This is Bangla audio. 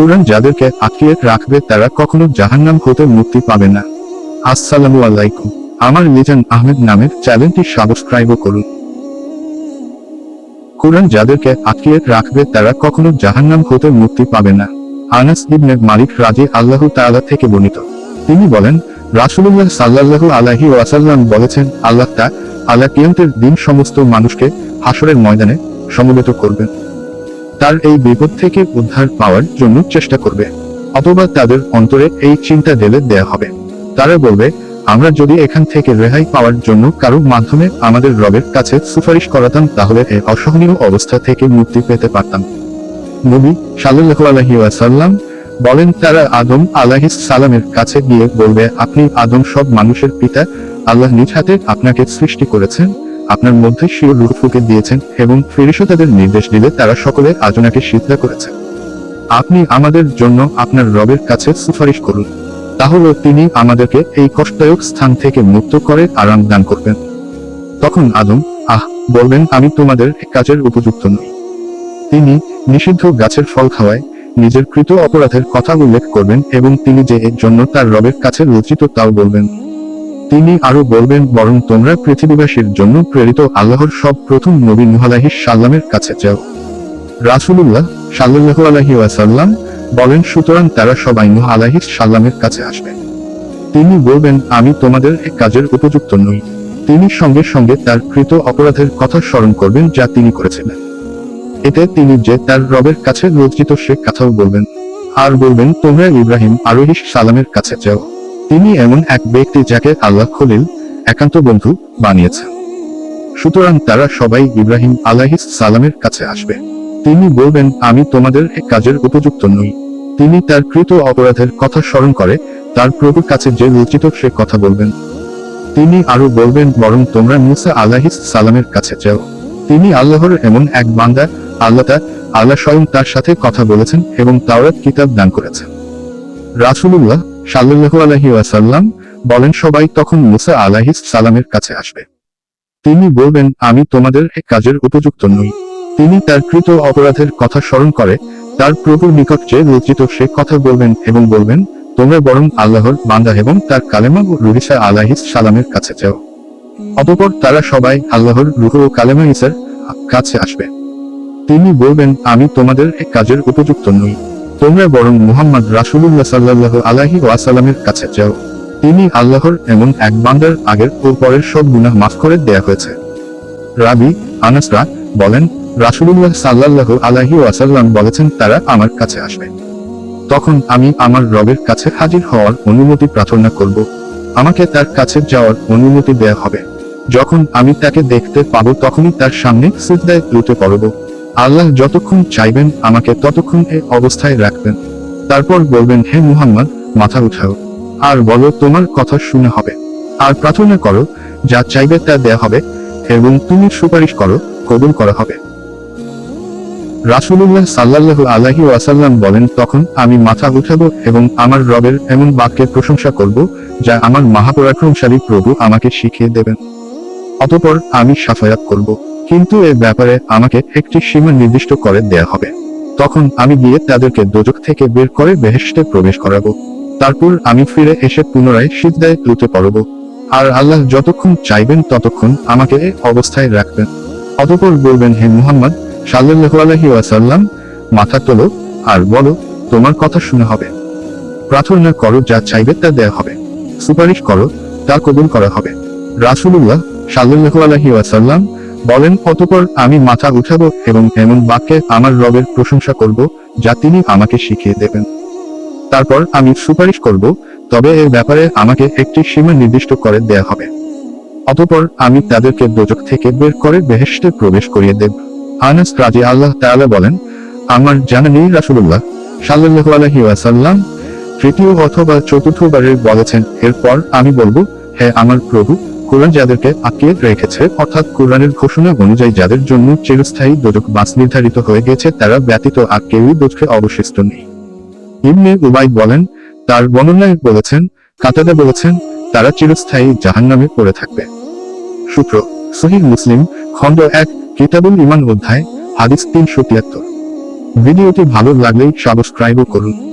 কোরআন যাদেরকে আটকিয়ে রাখবে, তারা কখনো জাহান্নাম হতে মুক্তি পাবে না। আসসালামু আলাইকুম। আমার লিজন আহমেদ নামের চ্যানেলটি সাবস্ক্রাইব করুন। কোরআন যাদেরকে আটকিয়ে রাখবে, তারা কখনো জাহান্নাম হতে মুক্তি পাবে না। আনাস ইবনে মালিক রাজি আল্লাহ তাআলা থেকে বর্ণিত। তিনি বলেন, রাসূলুল্লাহ সাল্লাল্লাহু আলাহি ওয়াসাল্লাম বলেছেন, আল্লাহ তা আল্লাহ কিয়ামতের দিন সমস্ত মানুষকে হাসরের ময়দানে সমবেত করবেন। তার এই বিপদ থেকে উদ্ধার পাওয়ার জন্য চেষ্টা করবে, অথবা তাদের অন্তরে এই চিন্তা ঢেলে দেয়া হবে। তারা বলবে, আমরা যদি এখান থেকে রেহাই পাওয়ার জন্য কারোর মাধ্যমে আমাদের রবের কাছে সুপারিশ করাতাম, তাহলে এই অসহনীয় অবস্থা থেকে মুক্তি পেতে পারতাম। নবী সাল্লাল্লাহু আলাইহি ওয়াসাল্লাম বলেন, তারা আদম আলাইহিস সালামের কাছে গিয়ে বলবে, আপনি আদম সব মানুষের পিতা, আল্লাহ নিজ হাতে আপনাকে সৃষ্টি করেছেন। আপনার মধ্যে শির রূহ ফুকে দিয়েছেন এবং ফিরিসও তাদের নির্দেশ দিলে তারা সকলে আজনাকে সিদ্ধা করেছে। আপনি আমাদের জন্য আপনার রবের কাছে সুপারিশ করুন। তাহলে তিনি আমাদেরকে এই কষ্টদায়ক স্থান থেকে মুক্ত করে আরাম দান করবেন। তখন আদম, আহ, বলবেন, আমি তোমাদের কাজের উপযুক্ত নই। তিনি নিষিদ্ধ গাছের ফল খাওয়ায় নিজের কৃত অপরাধের কথা উল্লেখ করবেন এবং তিনি যে এর জন্য তার রবের কাছে লজ্জিত তাও বলবেন তিনি আরও বলবেন, বরং তোমরা পৃথিবীবাসীর জন্য প্রেরিত আল্লাহর সব প্রথম নবী নুহালাহি সাল্লামের কাছে যাও। রাসূলুল্লাহ সাল্লাল্লাহু আলাইহি ওয়াসাল্লাম বলেন, সুতরাং তারা সবাই নূহ আলাইহিস সাল্লামের কাছে আসবে। তিনি বলবেন, আমি তোমাদের এ কাজের উপযুক্ত নই। তিনি সঙ্গে সঙ্গে তার কৃত অপরাধের কথা স্মরণ করবেন যা তিনি করেছিলেন। এতে তিনি যে তার রবের কাছে লজ্জিত সে কথাও বলবেন। আর বলবেন, তোমরা ইব্রাহিম আরোহিস সালামের কাছে যাও। তিনি এমন এক ব্যক্তি যাকে আল্লাহ খলিল, একান্ত বন্ধু, বানিয়েছেন। সুতরাং তারা সবাই ইব্রাহিম আলাহিস সালামের কাছে আসবে। তিনি বলবেন, আমি তোমাদের এ কাজের উপযুক্ত নই। তিনি তার কৃত অপরাধের কথা স্মরণ করে তার প্রভুর কাছে যে লজ্জিত সে কথা বলবেন। তিনি আরও বলবেন, বরং তোমরা মুসা আলাহিস সালামের কাছে যাও। তিনি আল্লাহর এমন এক বান্দা, আল্লাহ আল্লাহ স্বয়ং তার সাথে কথা বলেছেন এবং তাওরাত কিতাব দান করেছেন। রাসূলুল্লাহ সাল্লাল্লাহু আলাইহি ওয়াসাল্লাম বলেন, সবাই তখন মুসা আলাইহিস সালামের কাছে আসবে। তিনি বলবেন, আমি তোমাদের এ কাজের উপযুক্ত নই। তিনি তার কৃত অপরাধের কথা স্মরণ করে, তার প্রভুর নিকট যে লজ্জিত সে কথা বলবেন এবং বলবেন, তোমরা বরং আল্লাহর বান্দা এবং তার কালেমা ও রুহিসা আলাহিস সালামের কাছে যাও। অতঃপর তারা সবাই আল্লাহর রুহ ও কালেমা ইসার কাছে আসবে। তিনি বলবেন, আমি তোমাদের এ কাজের উপযুক্ত নই। তোমরা বরং মুহাম্মদ রাসূলুল্লাহ সাল্লাল্লাহু আলাইহি ওয়াসাল্লামের কাছে যাও। তিনি আল্লাহর এমন এক বান্দার আগের ও পরের সব গুনাহ মাফ করে দেয়া হয়েছে। রাবি আনাসরা বলেন, রাসূলুল্লাহ সাল্লাল্লাহু আলাইহি ওয়াসাল্লাম বলেছেন, তারা আমার কাছে আসবে। তখন আমি আমার রবের কাছে হাজির হওয়ার অনুমতি প্রার্থনা করব। আমাকে তার কাছে যাওয়ার অনুমতি দেয়া হবে। যখন আমি তাকে দেখতে পাবো, তখনই তার সামনে সিজদায় লুটে পড়ব। আল্লাহ যতক্ষণ চাইবেন আমাকে ততক্ষণ এ অবস্থায় রাখবেন। তারপর বলবেন, হে মুহাম্মদ, মাথা উঠাও। আর বলো, তোমার কথা শুনে হবে। আর প্রার্থনা করো, যা চাইবে তা দেয়া হবে, এবং তুমি সুপারিশ করো, কবুল করা হবে। রাসূলুল্লাহ সাল্লাল্লাহু আলাইহি ওয়াসাল্লাম বলেন, তখন আমি মাথা উঠাবো এবং আমার রবের এমন বাক্যের প্রশংসা করব, যা আমার মহাপরাক্রমশালী প্রভু আমাকে শিখিয়ে দেবেন। অতঃপর আমি সাফায়াত করব। কিন্তু এ ব্যাপারে আমাকে একটি সীমা নির্দিষ্ট করে দেয়া হবে। তখন আমি গিয়ে তাদেরকে দোজক থেকে বের করে বেহেশতে প্রবেশ করাবো। তারপর আমি ফিরে এসে পুনরায় সিজদায় লুটে পড়ব। আর আল্লাহ যতক্ষণ চাইবেন ততক্ষণ আমাকে এ অবস্থায় রাখবেন। অতঃপর বলবেন, হে মুহাম্মদ, সাল্লাল্লাহু আলাইহি ওয়াসাল্লাম, মাথা তোলো আর বলো, তোমার কথা শুনে হবে। প্রার্থনা করো, যা চাইবে তা দেয়া হবে। সুপারিশ করো, তা কবুল করা হবে। রাসূলুল্লাহ ওয়াসাল্লাম বলেন অতঃপর আমি মাথা উঠাবো এবং এমন বাক্যে আমার রবের প্রশংসা করব যা তিনি আমাকে শিখিয়ে দেবেন। তারপর আমি সুপারিশ করব, তবে এর ব্যাপারে আমাকে একটি সীমা নির্দিষ্ট করে দেয়া হবে। অতঃপর আমি তাদেরকে দোজক থেকে বের করে বেহেশতে প্রবেশ করিয়ে দেব। আনাস রাজি আল্লাহ তাআলা বলেন, আমার জানা নেই রাসূলুল্লাহ সাল্লাল্লাহু আলাইহি ওয়াসাল্লাম তৃতীয় অথবা চতুর্থবারের বলেছেন, এরপর আমি বলব, হে আমার প্রভু কোরআন যাদেরকে আটকিয়ে রেখেছে, অর্থাৎ কোরআনের ঘোষণা অনুযায়ী যাদের জন্য চিরস্থায়ী দোজক বাস নির্ধারিত হয়ে গেছে, তারা ব্যতীত আর কেউই দোজকে অবশিষ্ট নেই। ইবনে উবাইদ বলেন, তার বর্ণনায় বলেছেন, কাতাদা বলেছেন, তারা চিরস্থায়ী জাহান্নামে পড়ে থাকবে। সূত্র সহিহ মুসলিম, খণ্ড এক, কিতাবুল ইমান অধ্যায়, হাদিস তিনশো তিয়াত্তর। ভিডিওটি ভালো লাগলে সাবস্ক্রাইবও করুন।